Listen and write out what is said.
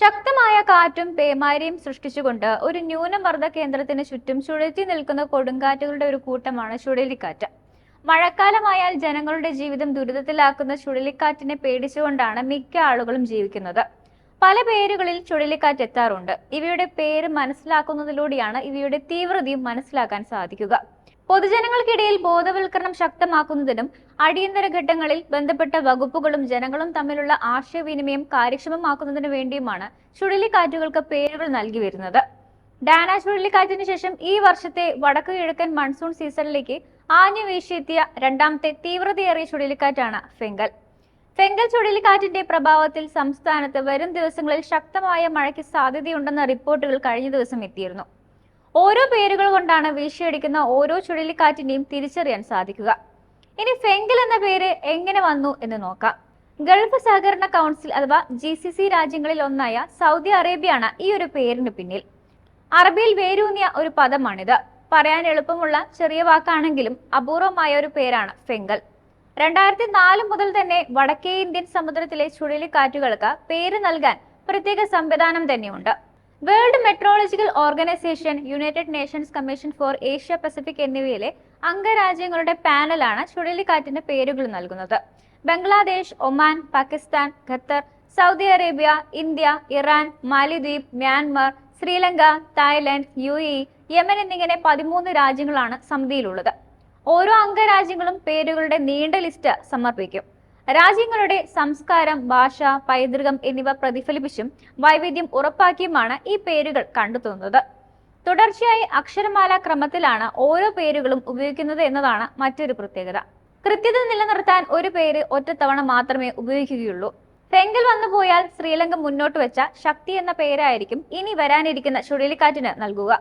ശക്തമായ കാറ്റും പേമാരിയും സൃഷ്ടിച്ചുകൊണ്ട് ഒരു ന്യൂനമർദ്ദ കേന്ദ്രത്തിന് ചുറ്റും ചുഴറ്റി നിൽക്കുന്ന കൊടുങ്കാറ്റുകളുടെ ഒരു കൂട്ടമാണ് ചുഴലിക്കാറ്റ്. മഴക്കാലമായാൽ ജനങ്ങളുടെ ജീവിതം ദുരിതത്തിലാക്കുന്ന ചുഴലിക്കാറ്റിനെ പേടിച്ചുകൊണ്ടാണ് മിക്ക ആളുകളും ജീവിക്കുന്നത്. പല പേരുകളിൽ ചുഴലിക്കാറ്റ് എത്താറുണ്ട്. ഇവയുടെ പേര് മനസ്സിലാക്കുന്നതിലൂടെയാണ് ഇവയുടെ തീവ്രതയും മനസ്സിലാക്കാൻ സാധിക്കുക. പൊതുജനങ്ങൾക്കിടയിൽ ബോധവൽക്കരണം ശക്തമാക്കുന്നതിനും അടിയന്തര ഘട്ടങ്ങളിൽ ബന്ധപ്പെട്ട വകുപ്പുകളും ജനങ്ങളും തമ്മിലുള്ള ആശയവിനിമയം കാര്യക്ഷമമാക്കുന്നതിനു വേണ്ടിയുമാണ് ചുഴലിക്കാറ്റുകൾക്ക് പേരുകൾ നൽകി വരുന്നത്. ഡാന ചുഴലിക്കാറ്റിന് ശേഷം ഈ വർഷത്തെ വടക്കു കിഴക്കൻ മൺസൂൺ സീസണിലേക്ക് ആഞ്ഞു വീശിയെത്തിയ രണ്ടാമത്തെ തീവ്രതയേറിയ ചുഴലിക്കാറ്റാണ് ഫെങ്കൽ. ഫെങ്കൽ ചുഴലിക്കാറ്റിന്റെ പ്രഭാവത്തിൽ സംസ്ഥാനത്ത് വരും ദിവസങ്ങളിൽ ശക്തമായ മഴയ്ക്ക് സാധ്യതയുണ്ടെന്ന റിപ്പോർട്ടുകൾ കഴിഞ്ഞ ദിവസം എത്തിയിരുന്നു. ഓരോ പേരുകൾ കൊണ്ടാണ് വീശിയടിക്കുന്ന ഓരോ ചുഴലിക്കാറ്റിന്റെയും തിരിച്ചറിയാൻ സാധിക്കുക. ഇനി ഫെങ്കിൽ എന്ന പേര് എങ്ങനെ വന്നു എന്ന് നോക്കാം. ഗൾഫ് സഹകരണ കൗൺസിൽ അഥവാ ജി സി സി രാജ്യങ്ങളിൽ ഒന്നായ സൗദി അറേബ്യയാണ് ഈ ഒരു പേരിന് പിന്നിൽ. അറബിയിൽ വേരൂന്നിയ ഒരു പദമാണിത്. പറയാൻ എളുപ്പമുള്ള ചെറിയ വാക്കാണെങ്കിലും അപൂർവമായ ഒരു പേരാണ് ഫെങ്കൽ. രണ്ടായിരത്തി നാല് മുതൽ തന്നെ വടക്കേ ഇന്ത്യൻ സമുദ്രത്തിലെ ചുഴലിക്കാറ്റുകൾക്ക് പേര് നൽകാൻ പ്രത്യേക സംവിധാനം തന്നെയുണ്ട്. World meteorological organisation united nations commission for Asia Pacific എന്നിവയിലെ അംഗരാജ്യങ്ങളുടെ പാനലാണ് ചുഴലിക്കാറ്റിന്റെ പേരുകൾ നൽകുന്നത്. Bangladesh Oman Pakistan Qatar Saudi Arabia India Iran മാലിദ്വീപ് Myanmar Sri Lanka Thailand U E Yemen എന്നിങ്ങനെ പതിമൂന്ന് രാജ്യങ്ങളാണ് സമിതിയിലുള്ളത്. ഓരോ അംഗരാജ്യങ്ങളും പേരുകളുടെ നീണ്ട ലിസ്റ്റ് സമർപ്പിക്കും. രാജ്യങ്ങളുടെ സംസ്കാരം ഭാഷ പൈതൃകം എന്നിവ പ്രതിഫലിപ്പിച്ചും വൈവിധ്യം ഉറപ്പാക്കിയുമാണ് ഈ പേരുകൾ കണ്ടെത്തുന്നത്. തുടർച്ചയായി അക്ഷരമാല ക്രമത്തിലാണ് ഓരോ പേരുകളും ഉപയോഗിക്കുന്നത് എന്നതാണ് മറ്റൊരു പ്രത്യേകത. കൃത്യത നിലനിർത്താൻ ഒരു പേര് ഒറ്റത്തവണ മാത്രമേ ഉപയോഗിക്കുകയുള്ളൂ. ഫെങ്കൽ വന്നുപോയാൽ ശ്രീലങ്ക മുന്നോട്ട് വെച്ച ശക്തി എന്ന പേരായിരിക്കും ഇനി വരാനിരിക്കുന്ന ചുഴലിക്കാറ്റിന് നൽകുക.